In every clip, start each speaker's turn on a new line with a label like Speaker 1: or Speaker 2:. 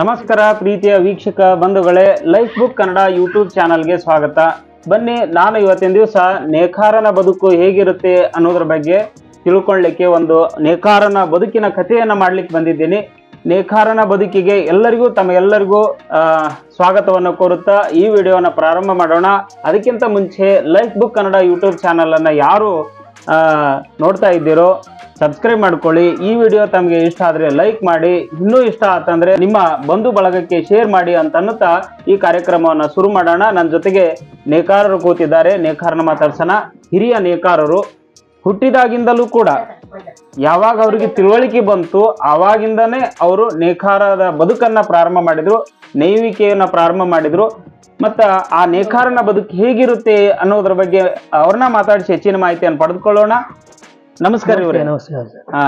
Speaker 1: ನಮಸ್ಕಾರ ಪ್ರೀತಿಯ ವೀಕ್ಷಕ ಬಂಧುಗಳೇ, ಲೈಫ್ ಬುಕ್ ಕನ್ನಡ ಯೂಟ್ಯೂಬ್ ಚಾನಲ್ಗೆ ಸ್ವಾಗತ. ಬನ್ನಿ, ನಾನು ಇವತ್ತಿನ ದಿವಸ ನೇಕಾರನ ಬದುಕು ಹೇಗಿರುತ್ತೆ ಅನ್ನೋದ್ರ ಬಗ್ಗೆ ತಿಳ್ಕೊಳ್ಳಿಕ್ಕೆ ಒಂದು ನೇಕಾರನ ಬದುಕಿನ ಕಥೆಯನ್ನು ಮಾಡ್ಲಿಕ್ಕೆ ಬಂದಿದ್ದೀನಿ. ನೇಕಾರನ ಬದುಕಿಗೆ ಎಲ್ಲರಿಗೂ ತಮಗೆಲ್ಲರಿಗೂ ಎಲ್ಲರಿಗೂ ಸ್ವಾಗತವನ್ನು ಕೋರುತ್ತಾ ಈ ವಿಡಿಯೋನ ಪ್ರಾರಂಭ ಮಾಡೋಣ. ಅದಕ್ಕಿಂತ ಮುಂಚೆ ಲೈಫ್ ಬುಕ್ ಕನ್ನಡ ಯೂಟ್ಯೂಬ್ ಚಾನಲನ್ನು ಯಾರು ನೋಡ್ತಾ ಇದ್ದೀರೋ ಸಬ್ಸ್ಕ್ರೈಬ್ ಮಾಡ್ಕೊಳ್ಳಿ. ಈ ವಿಡಿಯೋ ತಮಗೆ ಇಷ್ಟ ಆದರೆ ಲೈಕ್ ಮಾಡಿ. ಇನ್ನೂ ಇಷ್ಟ ಆತಂದ್ರೆ ನಿಮ್ಮ ಬಂಧು ಬಳಗಕ್ಕೆ ಶೇರ್ ಮಾಡಿ ಅಂತ ಅನ್ನುತ್ತಾ ಈ ಕಾರ್ಯಕ್ರಮವನ್ನು ಶುರು ಮಾಡೋಣ. ನನ್ನ ಜೊತೆಗೆ ನೇಕಾರರು ಕೂತಿದ್ದಾರೆ. ನೇಕಾರನ ಮಾತಾಡ್ಸೋಣ. ಹಿರಿಯ ನೇಕಾರರು, ಹುಟ್ಟಿದಾಗಿಂದಲೂ ಕೂಡ ಯಾವಾಗ ಅವರಿಗೆ ತಿಳುವಳಿಕೆ ಬಂತು ಆವಾಗಿಂದನೇ ಅವರು ನೇಕಾರದ ಬದುಕನ್ನು ಪ್ರಾರಂಭ ಮಾಡಿದರು ನೈವಿಕೆಯನ್ನು ಪ್ರಾರಂಭ ಮಾಡಿದ್ರು. ಮತ್ತ ಆ ನೇಕಾರನ ಬದುಕು ಹೇಗಿರುತ್ತೆ ಅನ್ನೋದ್ರ ಬಗ್ಗೆ ಅವ್ರನ್ನ ಮಾತಾಡಿಸಿ ಹೆಚ್ಚಿನ ಮಾಹಿತಿಯನ್ನು ಪಡೆದುಕೊಳ್ಳೋಣ. ನಮಸ್ಕಾರ ಇವ್ರಿ.
Speaker 2: ನಮಸ್ಕಾರ ಸರ್
Speaker 1: ಹಾ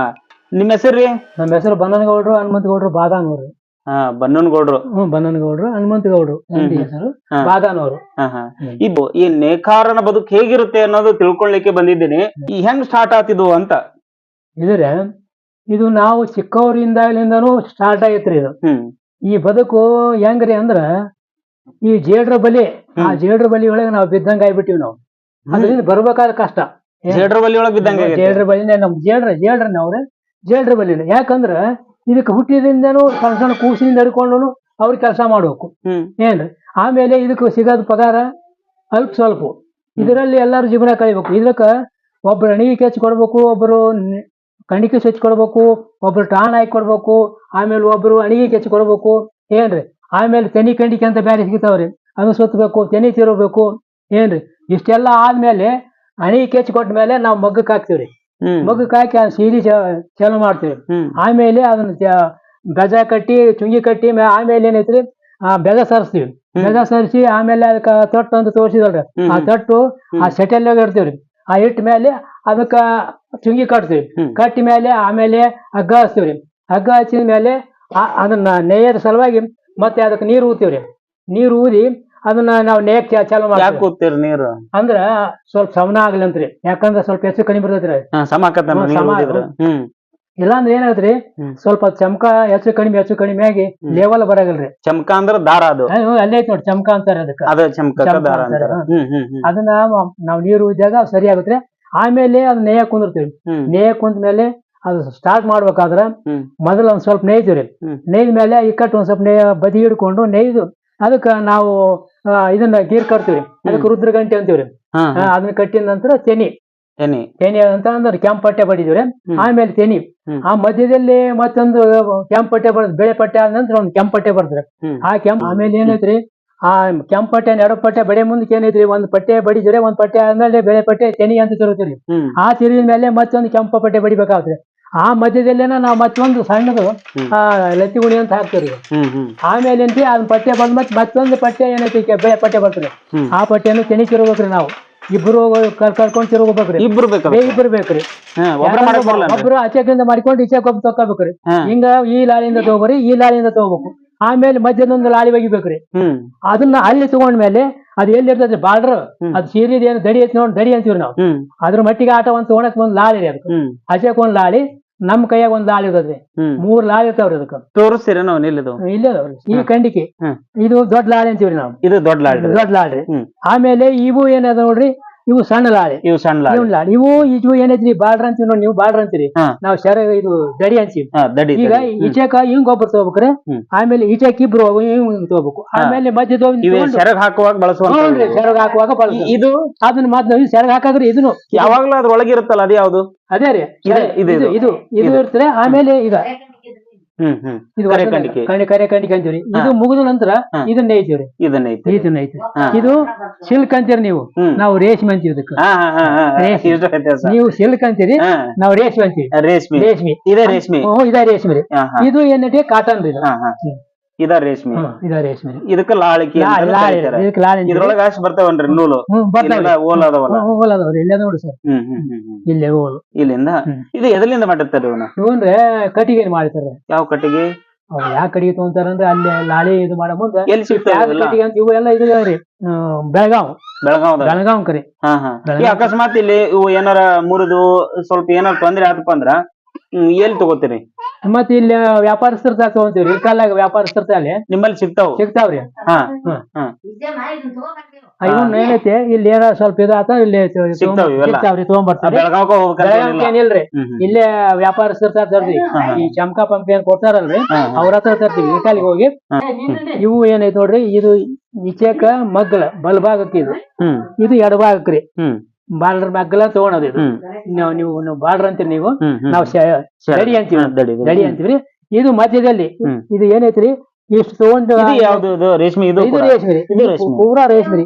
Speaker 1: ನಿಮ್ಮ ಹೆಸರು
Speaker 2: ನಮ್ಮ ಹೆಸರು ಬನ್ನನಗೌಡ್ರು ಹನುಮಂತಗೌಡ್ರು ಬಾದಾನವರು
Speaker 1: ಹಾ ಬನ್ನನಗೌಡ್ರು.
Speaker 2: ಹ್ಮ್ ಬನ್ನನಗೌಡ್ರು ಹನುಮಂತಗೌಡ್ರು ತಂದೆ ಹೆಸರು.
Speaker 1: ಹಾ.
Speaker 2: ಬಾದಾನವರು
Speaker 1: ಹಾ ಹಾ. ಈ ಬೊ- ಈ ನೇಕಾರನ ಬದುಕು ಹೇಗಿರುತ್ತೆ ಅನ್ನೋದು ತಿಳ್ಕೊಳ್ಳಿಕ್ಕೆ ಬಂದಿದ್ದೀನಿ. ಈ ಹೆಂಗ್ ಸ್ಟಾರ್ಟ್ ಆತಿದ್ವು ಅಂತ.
Speaker 2: ಇದ್ರೆ ಇದು ನಾವು ಚಿಕ್ಕವರಿಂದಾಗಲಿಂದನೂ ಸ್ಟಾರ್ಟ್ ಆಗೈತ್ರಿ ಇದು.
Speaker 1: ಹ್ಮ್.
Speaker 2: ಈ ಬದುಕು ಹೆಂಗ್ರಿ ಅಂದ್ರ ಈ ಜೇಡ್ರ ಬಲಿ ಆ ಜೇಡ್ರ ಬಲಿ ಒಳಗೆ ನಾವು ಬಿದ್ದಂಗ ಆಗ್ಬಿಟ್ಟಿವಿ ನಾವು. ಅದರಿಂದ ಬರ್ಬೇಕಾದ ಕಷ್ಟ?
Speaker 1: ಜೇಡ್ರ ಬಲಿ ಒಳಗೆ ಬಿದ್ದಂಗ.
Speaker 2: ಜೇಡ್ರ ಬಲಿನೇ ನಮ್ ಜೇಡ್ರ ಜೇಡ್ರನ್ನ ಅವ್ರೆ. ಜೇಡ್ರ ಬಲಿನ. ಯಾಕಂದ್ರ ಇದಕ್ಕೆ ಹುಟ್ಟಿದಿಂದನೂ ಸಣ್ಣ ಸಣ್ಣ ಕೂಸಿನಿಂದ ಹಿಡ್ಕೊಂಡು ಅವ್ರ ಕೆಲಸ ಮಾಡ್ಬೇಕು. ಏನ್ರಿ? ಆಮೇಲೆ ಇದಕ್ಕೆ ಸಿಗೋದು ಪಗಾರ ಅಲ್ಪ ಸ್ವಲ್ಪ. ಇದರಲ್ಲಿ ಎಲ್ಲಾರು ಜೀವನ ಕಳಿಬೇಕು. ಇದಕ್ಕ ಒಬ್ರು ಅಣಿಗೆ ಕೆಚ್ಚ ಕೊಡ್ಬೇಕು ಒಬ್ರು ಕಣಿಕೆ ಸಚ್ಚ ಕೊಡ್ಬೇಕು ಒಬ್ರು ಟಾನ್ ಹಾಕಿ ಕೊಡ್ಬೇಕು ಆಮೇಲೆ ಒಬ್ರು ಅಣಿಗೆ ಕೆಚ್ಚ ಕೊಡ್ಬೇಕು. ಏನ್ರಿ? ಆಮೇಲೆ ತೆನಿ ಕಂಡಿಕೆ ಅಂತ ಬೇರೆ ಸಿಗ್ತಾವ್ರಿ. ಅದು ಸುತ್ತಬೇಕು ತೆನಿ ತಿರುಗಬೇಕು ಏನ್ರಿ? ಇಷ್ಟೆಲ್ಲ ಆದ್ಮೇಲೆ ಹಣಿ ಕೆಚ್ಚಿ ಕೊಟ್ಟ ಮೇಲೆ ನಾವು ಮಗ್ಗಕ್ಕೆ ಹಾಕ್ತೀವ್ರಿ. ಮಗ್ಗಕ್ಕೆ ಹಾಕಿ ಅದು ಸೀರಿ ಚಾಲು ಮಾಡ್ತೀವಿ ಆಮೇಲೆ ಅದನ್ನ ಗಜ ಕಟ್ಟಿ ಚುಂಗಿ ಕಟ್ಟಿ ಆಮೇಲೆ ಏನೈತ್ರಿ? ಆ ಬೆದ ಸರಿಸ್ತೀವಿ. ಬೆದ ಸರಿಸಿ ಆಮೇಲೆ ಅದಕ್ಕೆ ತೊಟ್ಟು ಅಂತ ತೋರಿಸಿದಲ್ರಿ. ಆ. ತೊಟ್ಟು ಆ ಸೆಟಲ್ನಾಗ ಇಡ್ತೀವ್ರಿ. ಆ ಇಟ್ಟ ಮೇಲೆ ಅದಕ್ಕ ಚುಂಗಿ ಕಟ್ತೀವಿ. ಕಟ್ಟಿ ಮೇಲೆ ಆಮೇಲೆ ಹಗ್ಗ ಹಚ್ತೀವ್ರಿ. ಹಗ್ಗ ಹಚ್ಚಿದ ಮೇಲೆ ಅದನ್ನ ನೇಯದ ಸಲುವಾಗಿ ಮತ್ತೆ ಅದಕ್ಕೆ ನೀರು ಊತೀವ್ರಿ ನೀರು ಊದಿ ಅದನ್ನ ನಾವು ನೇಕ್ ಚಾಲು
Speaker 1: ಯಾಕೆ
Speaker 2: ಮಾಡ್ತೀವಿ
Speaker 1: ನೀರು?
Speaker 2: ಅಂದ್ರ ಸ್ವಲ್ಪ ಸಮನ ಆಗ್ಲಿ ಅಂತ್ರಿ ಯಾಕಂದ್ರ ಸ್ವಲ್ಪ ಹೆಚ್ಚು ಕಣಿ ಬರ್ತೈತ್ರಿ
Speaker 1: ಹಾ, ಸಮ
Speaker 2: ಹ್ಮ್?
Speaker 1: ಹ್ಮ್.
Speaker 2: ಇಲ್ಲಾಂದ್ರೆ ಏನಾಯ್ತ್ರಿ
Speaker 1: ಹ್ಮ್.
Speaker 2: ಸ್ವಲ್ಪ ಚಮಕ ಹೆಚ್ಚು ಕಡಿಮೆ ಹೆಚ್ಚು ಕಡಿಮೆ ಆಗಿ ಲೆವೆಲ್ ಬರಾಗಲ್ರಿ.
Speaker 1: ಚಮಕ ಅಂದ್ರ ದಾರ ಅದು.
Speaker 2: ಅಲ್ಲೇ ಐತಿ ನೋಡಿ ಚಮಕ ಅಂತಾರೆ ಅದಕ್ಕ.
Speaker 1: ಅದ ಚಮಕ
Speaker 2: ಚಮಕ
Speaker 1: ದಾರ
Speaker 2: ಅಂತಾರೆ,
Speaker 1: ಅಂತಾರ.
Speaker 2: ಹಾ.
Speaker 1: ಹ್ಮ್ ಹ್ಮ್ ಹ್ಮ್.
Speaker 2: ಅದನ್ನ ನಾವು ನೀರು ಇದ್ದಾಗ ಸರಿ ಆಗುತ್ತೆ ಆಮೇಲೆ ಅದ್ ನೇಯ ಕುಂದಿರ್ತೀವಿ.
Speaker 1: ಹ್ಮ್.
Speaker 2: ನೇಯ ಕುಂತ ಮೇಲೆ ಅದು ಸ್ಟಾರ್ಟ್ ಮಾಡ್ಬೇಕಾದ್ರೆ ಮೊದಲು ಒಂದ್ ಸ್ವಲ್ಪ ನೇಯ್ತೀವ್ರಿ.
Speaker 1: ರೀ
Speaker 2: ನೇಯ್ದ ಮೇಲೆ ಇಕ್ಕಟ್ಟು ಒಂದ್ ಸ್ವಲ್ಪ ಬದಿ ಹಿಡ್ಕೊಂಡು ನೇಯ್ದು ಅದಕ್ಕ ನಾವು ಇದನ್ನ ಗೀರ್ ಕಟ್ತೀವ್ರಿ. ಅದಕ್ಕೆ ರುದ್ರಗಂಟೆ ಅಂತೀವ್ರಿ. ಅದನ್ನ ಕಟ್ಟಿದ ನಂತರ ತೆನಿ. ತೆನಿ. ಅಂತ ಅಂದ್ರೆ ಕೆಂಪ್ ಪಟ್ಟೆ ಬಡಿದಿವ್ರಿ. ಆಮೇಲೆ ತೆನಿ. ಆ ಮಧ್ಯದಲ್ಲಿ ಮತ್ತೊಂದು ಕೆಂಪ್ ಪಟ್ಟೆ ಬೆಳೆ ಪಟ್ಟೆ ಆದ ನಂತರ ಒಂದು ಕೆಂಪ್ ಪಟ್ಟೆ ಬರ್ತದೆ ಆ ಕೆಂಪ್ ಆಮೇಲೆ ಏನೈತ್ರಿ? ಆ ಕೆಂಪ್ ಪಟ್ಟೆ ಎರಡು ಪಟ್ಟೆ ಬಡೆ ಮುಂದಕ್ಕೆ ಏನೈತ್ರಿ? ಒಂದ್ ಪಟ್ಟೆ ಬಡಿದ್ರೆ ಒಂದ್ ಪಟ್ಟೆ ಆದ್ಮೇಲೆ ಬೆಳೆ ಪಟ್ಟೆ ತೆನಿ ಅಂತ ತಿರುತ್ತೀರಿ ಆ ತಿರುಗಿದ ಮೇಲೆ ಮತ್ತೊಂದು ಕೆಂಪ ಪಟ್ಟೆ ಬಡಿಬೇಕಾಗ್ತದೆ. ಆ ಮಧ್ಯದಲ್ಲೇನ ನಾವು ಮತ್ತೊಂದು ಸಣ್ಣದು. ಆ ಲತ್ತಿ ಗುಣಿ ಅಂತ ಹಾಕ್ತೀವಿ ಆಮೇಲೆ ಅಂತ ಅದ್ ಪಟ್ಟೆ ಬಂದ್ ಮತ್ತೆ ಮತ್ತೊಂದು ಪಟ್ಟೆ ಏನೈತಿ ಕೆ- ಬೆಳೆ ಪಟ್ಟೆ ಬರ್ತದೆ. ಆ ಪಟ್ಟೆನು ತೆನಿ ತಿರುಗ್ಬೇಕ್ರಿ ನಾವು. ಇಬ್ರು ಕರ್ಕೊಂಡು ತಿರುಗಬೇಕ್ರಿ.
Speaker 1: ಇಬ್ರು
Speaker 2: ಇಬ್ರು ಬೇಕ್ರಿ.
Speaker 1: ಒಬ್ರ
Speaker 2: ಆಚೆಕಿಂದ ಮಾಡ್ಕೊಂಡು ಈಚೆ ಒಬ್ಬ
Speaker 1: ತಕ್ಕಬೇಕ್ರಿ.
Speaker 2: ಹಿಂಗ ಈ ಲಾಳಿಯಿಂದ ತಗೋಬರಿ ಈ ಲಾಳಿಯಿಂದ ತಗೋಬೇಕು. ಆಮೇಲೆ ಮಧ್ಯದೊಂದು ಲಾಳಿ ಒಗಿಬೇಕ್ರಿ. ಅದನ್ನ ಅಲ್ಲಿ ತಗೊಂಡ್ಮೇಲೆ ಅದು ಎಲ್ಲಿ ಇರ್ತದೆ ಬಾರ್ಡರ್. ಅದು ಸೀರಿದ ಏನು ದಡಿ ಐತಿ ನೋಡಿ ದಡಿ ಅಂತೀವಿ ನಾವು. ಅದ್ರ ಮಟ್ಟಿಗೆ ಆಟ ಒಂದು ತಗೊಳಕ್ ಒಂದ್ ಲಾಳಿ ರೀ ಅದಕ್ಕೆ ಅಚೆಕ್ ಒಂದ್ ಲಾಳಿ ನಮ್ ಕೈಯಾಗ ಒಂದ್ ಲಾಲ್ ಇರ್ತದ್ರಿ
Speaker 1: ಹ್ಮ್.
Speaker 2: ಮೂರ್ ಲಾಲ್ ಇರ್ತಾವ್ರಿ ಅದಕ್ಕೆ.
Speaker 1: ತೋರಿಸ್ತೀರ ನಾವು ನಿಲ್ಲಿದು
Speaker 2: ಇಲ್ಲೇ ಅದಾವ್ರಿ. ಈ ಕಂಡಿಕೆ.
Speaker 1: ಹ್ಮ್.
Speaker 2: ಇದು ದೊಡ್ಡ ಲಾಲ್ ಅಂತೀವ್ರಿ ನಾವು.
Speaker 1: ಇದು ದೊಡ್ಡ ಲಾಡ್
Speaker 2: ದೊಡ್ಡ ಲಾಲ್
Speaker 1: ರೀ
Speaker 2: ಆಮೇಲೆ ಇವು ಏನದ ನೋಡ್ರಿ? ಇವು ಸಣ್ಣ ಲಾಳಿ
Speaker 1: ಇವು ಸಣ್ಣ ಲಾಳೆ
Speaker 2: ಇವ್ ಲಾಳಿ ಇವು ಇವು ಏನೈತ್ರಿ? ಬಾಳ್ರ ಅಂತೀವಿ ನೋಡಿ ನೀವು ಬಾಳ್ರ ಅಂತೀರಿ. ನಾವು ಶರ ಇದು ದಡಿ ಅಂತೀವಿ.
Speaker 1: ದಡಿ
Speaker 2: ಈಗ. ಈಚೆಕ ಹಿಂಗ್ ಗೊಬ್ಬರ ತಗೋಬೇಕ್ರೆ. ಆಮೇಲೆ ಈಚೆಕ್ ಇಬ್ರು ಹಿಂಗ್ ತಗೋಬೇಕು. ಆಮೇಲೆ ಮಧ್ಯದ
Speaker 1: ಇವೆ ಸೆರಗ್ ಹಾಕುವಾಗ ಬಳಸುವಂತ
Speaker 2: ಸೆರಗ್ ಹಾಕುವಾಗ.
Speaker 1: ಇದು
Speaker 2: ಅದನ್ನ ಮಾತ್ರ ನಾವು ಸೆರಗ್ ಹಾಕಾದ್ರೆ ಇದನ್ನು
Speaker 1: ಯಾವಾಗ್ಲೂ ಅದ್ರ ಒಳಗೆ ಇರುತ್ತಲ್ಲ ಅದು ಯಾವ್ದು
Speaker 2: ಅದೇ ರೀ
Speaker 1: ಇದೆ, ಇದೆ,
Speaker 2: ಇದು ಇದು ಇದು. ಇರ್ತದೆ. ಆಮೇಲೆ ಈಗ ಇದು
Speaker 1: ಕರೆ
Speaker 2: ಕಂಡಿ
Speaker 1: ಕಂಡಿಕೆ.
Speaker 2: ಕಡೆ ಕರೆ ಕಂಡಿಕೆ ಅಂತೀವ್ರಿ. ಇದು ಮುಗಿದ ನಂತರ. ಇದನ್ನ ಐತಿವ್ರಿ
Speaker 1: ಇದನ್ನ ಐತಿ
Speaker 2: ಇದನ್ನ ಐತಿ. ಇದು ಸಿಲ್ಕ್ ಅಂತೀರಿ ನೀವು. ನಾವು ರೇಷ್ಮೆ ಅಂತೀವಿ ಇದಕ್ಕೆ. ನೀವು ಸಿಲ್ಕ್ ಅಂತೀರಿ ನಾವು ರೇಷ್ಮೆ ಅಂತೀವಿ.
Speaker 1: ರೇಷ್ಮೆ.
Speaker 2: ರೇಷ್ಮೆ.
Speaker 1: ಇದೇ ರೇಷ್ಮೆ.
Speaker 2: ಇದೇ ರೇಷ್ಮೆ ರೀ. ಇದು ಏನೈತಿ ಕಾಟನ್ ರೀ ಇದು
Speaker 1: ರೇಷ್ಮೆ.
Speaker 2: ಇದ
Speaker 1: ಇದಕ್ಕ ಲಾಳಿಕೆ.
Speaker 2: ಇದಕ್ಕೆ ಲಾಳಿ
Speaker 1: ಇದ್ರೊಳಗ ಅಷ್ಟ್ ಬರ್ತಾವನ್ರಿ ನೂಲು. ಓಲ್ ಅದಾವಲ್ಲ.
Speaker 2: ಅದಾವ್ರಿ ಇಲ್ಲೇ ನೋಡಿ ಸರ್. ಇಲ್ಲೇ
Speaker 1: ಇಲ್ಲಿಂದ. ಇದು ಎದಲಿಂದ ಮಾಡಿರ್ತಾರೆ ಇವನ?
Speaker 2: ಇವನ್ರೆ ಕಟ್ಟಿಗೆ
Speaker 1: ಯಾವ ಕಟ್ಟಿಗೆ?
Speaker 2: ಕಟ್ಟಿಗೆ ತಗೊಂತಾರಂದ್ರೆ ಅಲ್ಲಿ ಲಾಳಿ ಇದು ಮಾಡೋ ಮುಂದೆ.
Speaker 1: ಎಲ್ಲಿ ಸಿಗ್ತಾವ
Speaker 2: ಅಂತ ಇವು ಎಲ್ಲ ಇದು ರೀ. ಬೆಳಗಾವ್.
Speaker 1: ಬೆಳಗಾವದ?
Speaker 2: ಬೆಳಗಾವ್ ಕರಿ.
Speaker 1: ಹಾ ಹಾ. ಈ ಅಕಸ್ಮಾತ್ ಇಲ್ಲಿ ಇವು ಏನಾರ ಮುರಿದು ಸ್ವಲ್ಪ ಏನಾರ ತೊಂದ್ರೆ ಆತಪ್ಪ ಅಂದ್ರ ಹ್ಮ್ ಎಲ್ಲಿ ತಗೋತೀರಿ?
Speaker 2: ಮತ್ತೆ ಇಲ್ಲಿ ವ್ಯಾಪಾರಸ್ಥರ ತಾ ತಗೊಂತೀವ್ರಿ ಇರ್ಕಲ್ಲಾಗ ವ್ಯಾಪಾರಸ್ಥರ ಅಲ್ಲಿ.
Speaker 1: ನಿಮ್ಮಲ್ಲಿ ಸಿಗ್ತಾವ್?
Speaker 2: ಸಿಗ್ತಾವ್ರಿ.
Speaker 1: ಹಾ
Speaker 2: ಹಾ.
Speaker 1: ಹಾ
Speaker 2: ಇವನ್ ಏನೈತಿ? ಇಲ್ಲಿ ಏನ ಸ್ವಲ್ಪ ಇದಾತ ಇಲ್ಲಿ ತಗೊಂಡ್-
Speaker 1: ಸಿಗ್ತಾವ್ ಇವೆಲ್ಲ?
Speaker 2: ಸಿಗ್ತಾವ್ರಿ ತಗೊಂಡ್ಬರ್ತಾರೆ
Speaker 1: ಬೆಳಗಾವ್ಕ
Speaker 2: ಏನಿಲ್ರಿ
Speaker 1: ಹ್ಮ್ ಹ್ಮ್.
Speaker 2: ಇಲ್ಲೇ ವ್ಯಾಪಾರಸ್ಥರ ತಾ ತರ್ತೀವಿ
Speaker 1: ಹಾ, ಹಾ.
Speaker 2: ಈ ಚಮಕಾ ಪಂಪಿ ಏನ್ ಕೊಡ್ತಾರಲ್ರಿ?
Speaker 1: ಹಾ, ಹಾ.
Speaker 2: ಅವ್ರ ಹತ್ರ ತರ್ತೀವಿ ಇರ್ಕಲ್ಗೆ ಹೋಗಿ. ಇವು ಏನೈತಿ ನೋಡ್ರಿ ಇದು ಈಚೆಕ ಮಗ್ಗಲ ಬಲ್ಭಾಗಕ್ಕೆ ಇದು.
Speaker 1: ಹ್ಮ್.
Speaker 2: ಇದು ಎಡಭಾಗಕ್ರಿ
Speaker 1: ಹ್ಮ್.
Speaker 2: ಬಾಲ್ರ ಮಗ್ಗಲ ತಗೊಳೋದು ಇದು. ನೀವು ನೀವು ನೀವು ಅಂತೀರಿ ನೀವು. ನಾವು ರೆಡಿ
Speaker 1: ಸರಿ.
Speaker 2: ದಡಿ ಅಂತೀವಿ
Speaker 1: ದಡಿ. ದಡಿ
Speaker 2: ಅಂತೀವ್ರಿ ಇದು ಮಧ್ಯದಲ್ಲಿ. ಇದು ಏನೈತ್ರಿ? ಇಷ್ಟು ತಗೊಂಡು
Speaker 1: ಇದು ಯಾವ್ದು ಇದು ರೇಷ್ಮೆ ಇದು
Speaker 2: ಇದು ರೇಷ್ಮೆ. ಪೂರಾ ರೇಷ್ಮೆ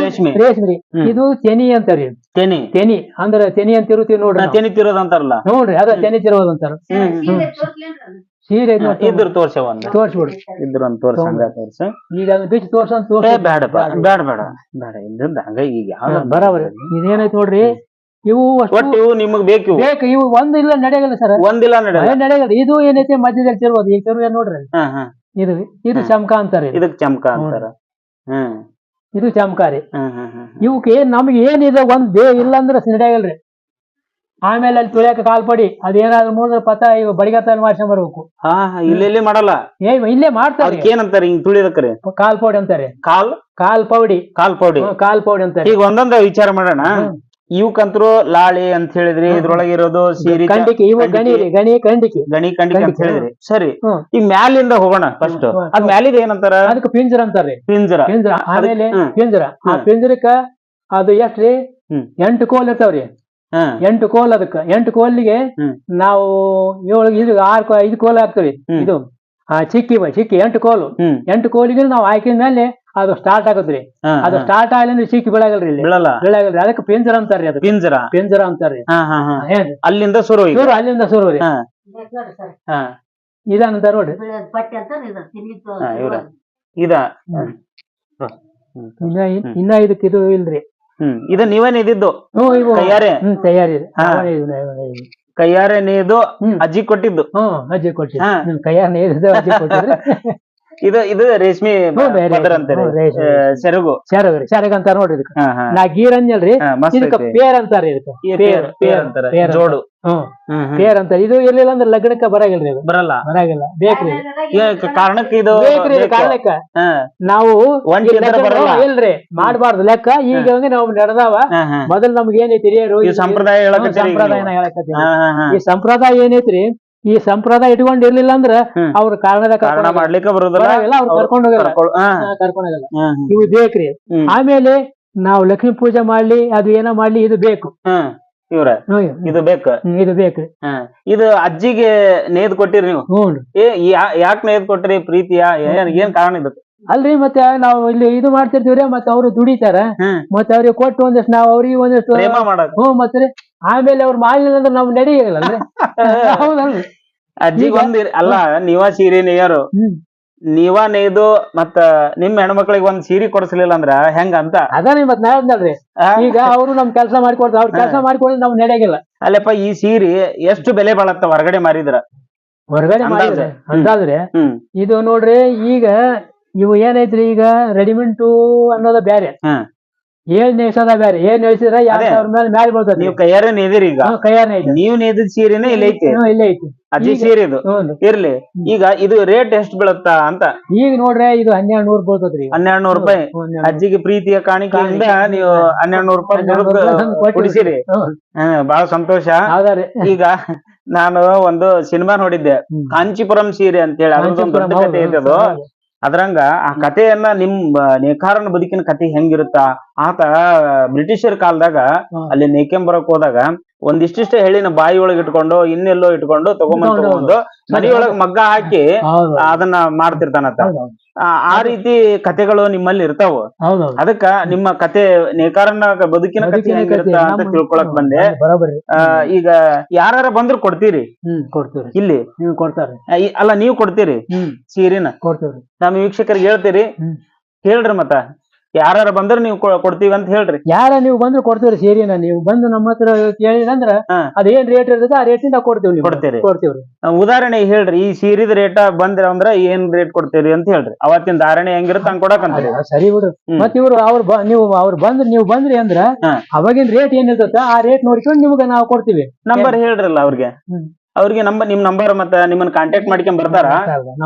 Speaker 1: ರೇಷ್ಮೆ.
Speaker 2: ರೇಷ್ಮೆ. ಇದು ತೆನಿ ಅಂತಾರಿ
Speaker 1: ತೆನಿ.
Speaker 2: ತೆನಿ. ಅಂದ್ರ ತೆನಿ ಅಂತಿರುತ್ತೀವಿ ನೋಡ್ರಿ
Speaker 1: ತೆನಿ ತಿರೋದ್ ಅಂತಾರಲ್ಲ.
Speaker 2: ನೋಡ್ರಿ ಅದ ತೆನಿ ತಿರೋದು ಅಂತಾರ. ಸೀರೆ
Speaker 1: ಇದ್ರ ತೋರ್ಸ ಒಂದ್
Speaker 2: ತೋರ್ಸ್ಬಿಡು.
Speaker 1: ಇದ್ರ ಒಂದ್ ತೋರ್ಸ ಹಂಗ ತೋರ್ಸ.
Speaker 2: ಈಗ ಅದನ್ನ ಬಿಚ್ಚಿ ತೋರ್ಸಂತ
Speaker 1: ಏ
Speaker 2: ತೋರ್ಸ.
Speaker 1: ಬೇಡಪ್ಪ ಬೇಡ ಬೇಡ ಬೇಡ. ಇದ್ರಿಂದ ಹಂಗ ಈಗ ಯಾವ
Speaker 2: ಬರಾಬರಿ. ಇದೇನೈತಿ ನೋಡ್ರಿ? ಇವು ಅಷ್ಟು
Speaker 1: ಒಟ್ಟು ಇವು ನಿಮಗ್ ಬೇಕು ಇವು.
Speaker 2: ಬೇಕು ಇವು ಒಂದ್ ಇಲ್ಲ ನಡೆಯಲ್ಲ ಸರ್.
Speaker 1: ಒಂದಿಲ್ಲ ನಡೆಯಲ್ಲ.
Speaker 2: ನಡೆಯಲ್ಲ. ಇದು ಏನೈತೆ ಮಧ್ಯದಲ್ಲಿ ತಿರುವುದು ಈ ತಿರುವು ಏನ್ ನೋಡ್ರಿ?
Speaker 1: ಹಾ ಹಾ.
Speaker 2: ಇದು ಇದು ಚಮಕ ಅಂತಾರೆ ಇದು.
Speaker 1: ಇದಕ್ ಚಮಕ ಅಂತಾರ. ಹ್ಮ್
Speaker 2: ಇದು
Speaker 1: ಚಮಕಾರಿ.
Speaker 2: ಇವಕ್ಕೆ ಏನ್ ನಮ್ಗೆ ಏನಿದೆ ಒಂದ್ ಬೇ ಇಲ್ಲ ಅಂದ್ರೆ ನಡೆಯಲ್ರಿ. ಆಮೇಲೆ ಅಲ್ಲಿ ತುಳಿಯಕ ಕಾಲ್ಪಡಿ ಅದೇನಾದ್ರು ಮೂದ್ರ ಪತ ಇವ ಬಡಿಗತ್ತಲ್ಲಿ ಮಾಡ್ಸ್ಕೊಂಡ್ ಬರ್ಬೇಕು.
Speaker 1: ಹಾ ಇಲ್ಲಿ ಮಾಡಲ್ಲ?
Speaker 2: ಏ ಇಲ್ಲೇ ಮಾಡ್ತಾರೆ.
Speaker 1: ಅದಕ್ಕೆ ಏನಂತಾರೆ ಹಿಂಗ್ ತುಳಿದಕ್ರಿ
Speaker 2: ಕಾಲ್ ಪೌಡಿ ಅಂತಾರೆ.
Speaker 1: ಕಾಲ್?
Speaker 2: ಕಾಲ್ ಪೌಡಿ.
Speaker 1: ಕಾಲ್ ಪೌಡಿ.
Speaker 2: ಕಾಲ್ ಪೌಡಿ ಅಂತಾರೆ.
Speaker 1: ಈಗ ಒಂದೊಂದ ವಿಚಾರ ಮಾಡೋಣ. ಇವಕ್ಕಂತರು ಲಾಳಿ ಅಂತ ಹೇಳಿದ್ರಿ ಇದ್ರೊಳಗೆ ಇರೋದು ಸೀರಿ
Speaker 2: ಕಂಡಿಕೆ ಇವ ಗಣಿ ಗಣಿ ಕಂಡಿಕೆ
Speaker 1: ಗಣಿ ಕಂಡಿಕೆ ಅಂತ ಹೇಳಿದ್ರಿ. ಸರಿ. ಈ ಮ್ಯಾಲಿಂದ ಹೋಗೋಣ ಫಸ್ಟ್. ಅದ್ ಮ್ಯಾಲಿದ ಏನಂತಾರ?
Speaker 2: ಅದಕ್ಕೆ ಪಿಂಜರ ಅಂತಾರೆ.
Speaker 1: ಪಿಂಜರ.
Speaker 2: ಪಿಂಜರ. ಆಮೇಲೆ ಪಿಂಜರ. ಆ. ಪಿಂಜರಕ್ಕ ಅದು ಎಷ್ಟ್ರಿ. ಎಂಟು ಕೋಲ್ ಇರ್ತಾವ್ರಿ. ಎಂಟು ಕೋಲ್ ಅದಕ್ಕೆ. ಎಂಟು ಕೋಲಿಗೆ. ನಾವು ಏಳು ಇದು ಆರು ಕೋ ಐದು ಕೋಲ್ ಹಾಕ್ತೀವಿ ಇದು ಆ ಚಿಕ್ಕಿ ಬ- ಚಿಕ್ಕಿ ಎಂಟು ಕೋಲು. ಎಂಟು ಕೋಲಿಗೆ ನಾವು ಹಾಕಿದ ಮೇಲೆ ಅದು ಸ್ಟಾರ್ಟ್
Speaker 1: ಆಗುತ್ತೆ
Speaker 2: ಅದು. ಸ್ಟಾರ್ಟ್ ಆಗಲಿ ಚಿಕ್ಕಿ ಬೆಳಗಲ್ರಿ ಬೆಳಗಲ್ರಿ. ಅದಕ್ಕೆ ಪಿಂಜರ ಅಂತಾರ್ರಿ ಅದು.
Speaker 1: ಪಿಂಜರ?
Speaker 2: ಪಿಂಜರ ಅಂತಾರ್ರಿ.
Speaker 1: ಅಲ್ಲಿಂದ ಶುರು
Speaker 2: ಶುರು ಅಲ್ಲಿಂದ ಶುರು ರೀ. ಇದಂತ ನೋಡ್ರಿ.
Speaker 1: ಇದ.
Speaker 2: ಇನ್ನ ಇದಕ್ಕೆ ಇದು ಇಲ್ರಿ.
Speaker 1: ಹ್ಮ್ ಇದ ನೀವೇನ್ ಇದಿದ್ದು ಕೈಯಾರೆ
Speaker 2: ಹ್ಮ್ ತಯಾರಿ.
Speaker 1: ಹಾ.
Speaker 2: ನಾವೇ ನಾವೇ.
Speaker 1: ಕೈಯಾರೆ ನೇದು
Speaker 2: ಹ್ಮ್.
Speaker 1: ಅಜ್ಜಿ ಕೊಟ್ಟಿದ್ದು
Speaker 2: ಹ್ಮ್ ಅಜ್ಜಿ ಕೊಟ್ಟಿರಿ
Speaker 1: ಹಾ.
Speaker 2: ಹ್ಮ್ ಕೈಯಾರ ನೇಯ್ದು ಅಜ್ಜಿ ಕೊಟ್ಟಿರಿ
Speaker 1: ಇದು ಇದು ರೇಷ್ಮಿ
Speaker 2: ಸೆರಗು ಸೆರಗು
Speaker 1: ಪದರ ಅಂತಾರೆ. ಆ, ಸೆರಗು.
Speaker 2: ಅಂತಾರ ಸೆರಗ್ ಅಂತ ನೋಡ್ರಿ ಇದಕ್ಕ.
Speaker 1: ಹಾ ಹಾ.
Speaker 2: ನಾ ಗೀರ್ ಅಂಜಲ್ರಿ
Speaker 1: ಹಾ, ಮಸ್ತ್
Speaker 2: ಇದಕ್ಕ
Speaker 1: ಐತಿ.
Speaker 2: ಪೇರ್ ಅಂತಾರ ಇದಕ್ಕೆ.
Speaker 1: ಈ
Speaker 2: ಪೇರ್
Speaker 1: ಪೇರ್ ಅಂತಾರೆ.
Speaker 2: ಪೇರ್ ಅಂತ.
Speaker 1: ಜೋಡು
Speaker 2: ಹ್ಮ್.
Speaker 1: ಹ್ಮ್ ಹ್ಮ್.
Speaker 2: ಪೇರ್ ಅಂತ ಇದು ಇರ್ಲಿಲ್ಲ ಅಂದ್ರೆ ಲಗ್ನಕ್ಕ ಬರಾಗಿಲ್ರಿ ಇದು.
Speaker 1: ಬರಲ್ಲ.
Speaker 2: ಬರಾಗಿಲ್ಲ. ಬೇಕ್ರಿ.
Speaker 1: ಈ ಕಾರಣಕ್ಕೆ ಇದು
Speaker 2: ಬೇಕ್ರಿ ಕಾರಣಕ್ಕ
Speaker 1: ಬೇಕು.
Speaker 2: ಕಾಣ್ಲಿಕ್ಕ
Speaker 1: ಹಾ,
Speaker 2: ನಾವು
Speaker 1: ಒಂದ್
Speaker 2: ಈ
Speaker 1: ಬರಲ್ಲ.
Speaker 2: ಇಲ್ರಿ. ಮಾಡಬಾರ್ದು. ಲೆಕ್ಕ ಈಗ ಹಂಗೆ ನಾವು ನಡೆದಾವ.
Speaker 1: ಹಾ, ಹಾ.
Speaker 2: ಮೊದಲ್ ನಮ್ಗೆ ಏನೈತಿ ಹಿರಿಯರು
Speaker 1: ಈ ಸಂಪ್ರದಾಯ ಹೇಳಕತ್ತೀರಿ ಈಗ
Speaker 2: ಸಂಪ್ರದಾಯನ
Speaker 1: ನೀವು.
Speaker 2: ಹೇಳಕತ್ತೀವಿ.
Speaker 1: ಹಾ, ಹಾ, ಹಾ.
Speaker 2: ಈ ಸಂಪ್ರದಾಯ ಏನೈತ್ರಿ ಈ ಸಂಪ್ರದಾಯ ಇಟ್ಕೊಂಡ್ ಇರ್ಲಿಲ್ಲ ಅಂದ್ರ. ಅವ್ರ ಕಾರಣದ
Speaker 1: ಕಾರಣ ಮಾಡ್ಲಿಕ್ಕೆ ಬರುದಿಲ್ಲ.
Speaker 2: ಬರಾಗಿಲ್ಲ ಅವ್ರು ಕರ್ಕೊಂಡು ಹೋಗಲ್ಲ.
Speaker 1: ಕರ್ಕೊಳ್- ಹಾ,
Speaker 2: ಕರ್ಕೊಂಡು ಹೋಗಲ್ಲ. ಇವು ಬೇಕ್ರಿ. ಆಮೇಲೆ ನಾವು ಲಕ್ಷ್ಮೀ ಪೂಜೆ ಮಾಡ್ಲಿ ಅದು ಏನೋ ಮಾಡ್ಲಿ ಇದು ಬೇಕು.
Speaker 1: ಇವ್ರ ಇದು ಬೇಕು.
Speaker 2: ಇದು ಬೇಕ್ರಿ.
Speaker 1: ಇದು ಅಜ್ಜಿಗೆ ನೇದ್ ಕೊಟ್ಟಿರಿ ನೀವು? ಏ ಯಾಕ್ ನೇದ್ ಕೊಟ್ರಿ ಪ್ರೀತಿಯ? ಏನ್ ಕಾರಣ ಇದಕ್ಕೆ
Speaker 2: ಅಲ್ರಿ ಮತ್ತೆ ನಾವು ಇಲ್ಲಿ ಇದು ಮಾಡ್ತಿರ್ತೀವ್ರಿ ಮತ್ತೆ ಅವ್ರು ದುಡಿತಾರ. ಮತ್ತೆ ಅವ್ರಿಗೆ ಕೊಟ್ಟು ಒಂದಷ್ಟು ನಾವು ಅವ್ರಿಗೆ ಒಂದಷ್ಟು ಹ್ಮ್ ಮತ್ತೆ ಆಮೇಲೆ ಅವ್ರು ಮಾಡ್ಲಿಲ್ಲ ಅಂದ್ರೆ ನಾವು ನಡೆಯಲ್ಲ ಹೌದಲ್ರಿ.
Speaker 1: ಅಜ್ಜಿಗೆ
Speaker 2: ಈಗ-
Speaker 1: ಒಂದ್ ಅಲ್ಲ ನೀವ ಸೀರೆ ನೇಯರು ನೀವ ನೇಯ್ದು ಮತ್ತ ನಿಮ್ ಹೆಣ್ಮಕ್ಳಿಗೆ ಒಂದ್ ಸೀರೆ ಕೊಡ್ಸಲಿಲ್ಲ ಅಂದ್ರ ಹೆಂಗ ಅಂತ?
Speaker 2: ಅದಾನ ಮತ್ ನಾ ಹೇಳ್ದಲ್ರಿ
Speaker 1: ಆ?
Speaker 2: ಈಗ ಅವ್ರು ನಮ್ ಕೆಲಸ ಮಾಡ್ಕೊಡ್ತಾರ ಅವ್ರ ಕೆಲಸ ಮಾಡ್ಕೊಂಡ್ರೆ ನಾವ್ ನಡೆಯಾಗಿಲ್ಲ.
Speaker 1: ಅಲ್ಲಪ್ಪ ಈ ಸೀರೆ ಎಷ್ಟು ಬೆಲೆ ಬಾಳತ್ತ ಹೊರಗಡೆ ಮಾರಿದ್ರ?
Speaker 2: ಹೊರಗಡೆ. ಮಾಡಿದ್ರೆ
Speaker 1: ಹ್ಮ್.
Speaker 2: ಅಂದಾದ್ರೆ ಇದು ನೋಡ್ರಿ ಈಗ ಇವು ಏನೈತ್ರಿ ಈಗ ರೆಡಿಮೆಂಟು ಅನ್ನೋದ ಬ್ಯಾರೆ.
Speaker 1: ಏಳ್
Speaker 2: ಏನ್ ನೇಸದ ಬ್ಯಾರೆ ಏನ್ ನೇಸಿದ್ರ ಯಾರ
Speaker 1: ಅದೇ.
Speaker 2: ಮೇಲೆ ಮ್ಯಾಲ ಬರ್ತೈತಿ
Speaker 1: ನೀವು ಕೈಯಾರ ನೇದಿರಿ ಈಗ.
Speaker 2: ಕೈಯಾರ
Speaker 1: ನೀವ್ ನೇದಿದ ಸೀರೆನೇ ಇಲ್ಲೈತಿ ಐತಿ.
Speaker 2: ಹ್ಮ್, ಇಲ್ಲೇ ಐತಿ.
Speaker 1: ಅಜ್ಜಿ ಸೀರೆ ಇದು
Speaker 2: ಹ್ಞೂ
Speaker 1: ಇರ್ಲಿ. ಈಗ ಇದು ರೇಟ್ ಎಷ್ಟು ಬೀಳತ್ತ ಅಂತ.
Speaker 2: ಈಗ ನೋಡ್ರಿ ಇದು ಹನ್ನೆರಡು ನೂರ್ ಬೀಳ್ತದ್ರಿ.
Speaker 1: ಹನ್ನೆರಡು ನೂರು ರೂಪಾಯಿ. ಅಜ್ಜಿಗೆ ಪ್ರೀತಿಯ ಕಾಣಿಕೆಯಿಂದ ನೀವು ಹನ್ನೆರಡು ನೂರು ರೂಪಾಯಿ ಕೊಡಿಸಿರಿ
Speaker 2: ಹ್ಮ್.
Speaker 1: ಬಹಳ ಸಂತೋಷ.
Speaker 2: ಹೌದಾರಿ
Speaker 1: ಈಗ ನಾನು ಒಂದು ಸಿನಿಮಾ ನೋಡಿದ್ದೆ. ಕಾಂಚಿಪುರಂ ಸೀರೆ ಅಂತ ಹೇಳಿ. ಅದೊಂದು ದೊಡ್ಡ ಕಥೆ ಐತೆ ಅದು ಅದ್ರಂಗ ಆ ಕಥೆಯನ್ನ ನಿಮ್ ನೇಕಾರನ ಬದುಕಿನ ಕಥೆ ಹೆಂಗಿರುತ್ತ? ಆತ ಬ್ರಿಟಿಷರ್ ಕಾಲದಾಗ ಅಲ್ಲಿ ನೇಕೆಂಬರಕ್ ಹೋದಾಗ ಒಂದಿಷ್ಟಿಷ್ಟೇ ಹೇಳಿನ ಬಾಯಿ ಒಳಗೆ ಇಟ್ಕೊಂಡು ಇನ್ನೆಲ್ಲೋ ಇಟ್ಕೊಂಡು ತಗೊಂಬಂದ್. ತಗೊಂಡು ಮನಿ ಒಳಗ್ ಮಗ್ಗ ಹಾಕಿ ಅದನ್ನ ಮಾಡ್ತಿರ್ತಾನತ್ತ
Speaker 2: ಹೌದು
Speaker 1: ಆ ರೀತಿ ಕಥೆಗಳು ನಿಮ್ಮಲ್ಲಿ ಇರ್ತಾವ. ಅದಕ್ಕ ನಿಮ್ಮ ಕತೆ ನೇಕಾರನ ಬದುಕಿನ ಕಥೆ ಹೆಂಗಿರುತ್ತ ಅಂತ ತಿಳ್ಕೊಳಕ್ ಬಂದೆ. ಈಗ ಯಾರ ಬಂದ್ರು ಕೊಡ್ತೀರಿ? ಇಲ್ಲಿ? ಅಲ್ಲ ನೀವು ಕೊಡ್ತೀರಿ? ಸೀರಿನ? ನಮ್ಮ ವೀಕ್ಷಕರಿಗೆ ಹೇಳ್ತೀರಿ? ಹೇಳ್ರಿ ಮತ್ತ. ಯಾರ ಬಂದ್ರ ನೀವು ಕೊಡ್ತೀವಿ ಅಂತ ಹೇಳ್ರಿ.
Speaker 2: ಯಾರ ನೀವು ಬಂದ್ರೆ ಕೊಡ್ತೀವ್ರಿ ಸೇರಿನ. ನೀವು ಬಂದು ನಮ್ಮ ಹತ್ರ ಕೇಳಿದಂದ್ರ
Speaker 1: ಹಾ.
Speaker 2: ಅದೇನ್ ರೇಟ್ ಇರ್ತದೆ ಆ ರೇಟ್ ರೇಟಿಂದ ಕೊಡ್ತೀವಿ ನೀವು.
Speaker 1: ಕೊಡ್ತೀರಿ.
Speaker 2: ಕೊಡ್ತೀವ್ರಿ.
Speaker 1: ಉದಾಹರಣೆ ಹೇಳ್ರಿ ಈ ಸೀರಿದ ರೇಟ ಬಂದ್ರ ಅಂದ್ರ ಏನ್ ರೇಟ್ ಕೊಡ್ತೀರಿ ಅಂತ ಹೇಳ್ರಿ. ಅವತ್ತಿನ ಧಾರಣೆ ಹೆಂಗಿರುತ್ತೆ ಹಂಗ್ ಕೊಡಕಂತೀರಿ.
Speaker 2: ಸರಿ ಬಿಡು.
Speaker 1: ಹ್ಮ್.
Speaker 2: ಮತ್ ಇವ್ರು ಅವ್ರು ಬ- ನೀವು ಅವ್ರು ಬಂದ್ರೆ ನೀವು ಬಂದ್ರಿ ಅಂದ್ರ
Speaker 1: ಹಾ.
Speaker 2: ಅವಾಗಿನ ರೇಟ್ ಏನಿರ್ತದ ಆ ರೇಟ್ ನೋಡ್ಕೊಂಡು ನಿಮ್ಗೆ ನಾವು ಕೊಡ್ತೀವಿ.
Speaker 1: ನಂಬರ್ ಹೇಳ್ರಲ್ಲ ಅವ್ರಿಗೆ. ಅವ್ರಿಗೆ ನಂಬರ್ ನಿಮ್ ನಂಬರ್ ಮತ್ತೆ ನಿಮ್ಮನ್ನ ಕಾಂಟ್ಯಾಕ್ಟ್ ಮಾಡ್ಕೊಂಡ್ ಬರ್ತಾರ?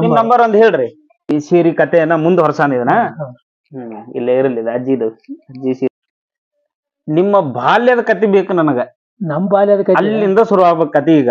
Speaker 1: ನಿಮ್
Speaker 2: ನಂಬರ್.
Speaker 1: ಒಂದ್ ಹೇಳ್ರಿ. ಈ ಸೀರಿ ಕಥೆಯನ್ನ ಮುಂದ್ ಹೊರಸಾನಿದ್ನ. ಹ್ಮ್ ಇಲ್ಲೇ ಇರಲಿ ಇದು ಅಜ್ಜಿದು ಅಜ್ಜಿ ನಿಮ್ಮ ಬಾಲ್ಯದ ಕತೆ ಬೇಕು ನನಗ.
Speaker 2: ನಮ್ ಬಾಲ್ಯದ ಕಥೆ?
Speaker 1: ಅಲ್ಲಿಂದ ಶುರು ಆಗ್ಬೇಕು ಕತೆ ಈಗ.